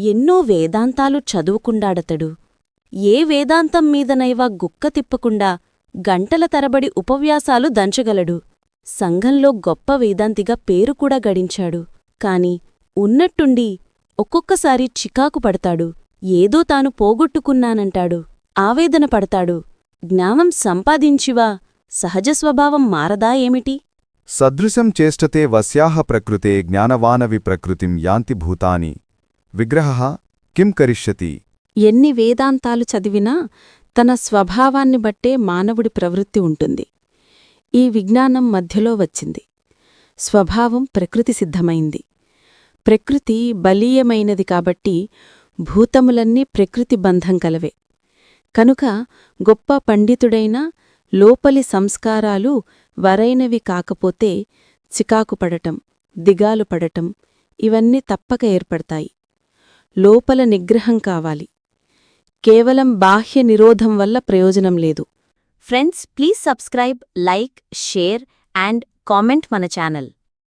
ఎన్నో వేదాంతాలు చదువుకుండాడతడు. ఏ వేదాంతం మీదనైవా గుక్క తిప్పకుండా గంటల తరబడి ఉపవ్యాసాలు దంచగలడు. సంఘంలో గొప్ప వేదాంతిగా పేరు కూడా గడించాడు. కాని ఉన్నట్టుండి ఒక్కొక్కసారి చికాకు పడతాడు. ఏదో తాను పోగొట్టుకున్నానంటాడు. ఆవేదన పడతాడు. జ్ఞానం సంపాదించివా సహజ స్వభావం మారదా ఏమిటి? సదృశం చేష్టతే వస్యాహ ప్రకృతే జ్ఞానవానవి ప్రకృతిం యాంతి భూతాని విగ్రహ కిం కరిష్యతి? ఎన్ని వేదాంతాలు చదివినా తన స్వభావాన్ని బట్టే మానవుడి ప్రవృత్తి ఉంటుంది. ఈ విజ్ఞానం మధ్యలో వచ్చింది. స్వభావం ప్రకృతి సిద్ధమైంది. ప్రకృతి బలీయమైనది కాబట్టి భూతములన్నీ ప్రకృతి బంధం కలవే. కనుక గొప్ప పండితుడైన లోపలి సంస్కారాలు వరైనవి కాకపోతే చికాకు పడటం దిగాలు పడటం ఇవన్నీ తప్పక ఏర్పడతాయి. లోపల నిగ్రహం కావాలి. కేవలం బాహ్య నిరోధం వల్ల ప్రయోజనం లేదు. Friends please subscribe like share and comment మన ఛానల్.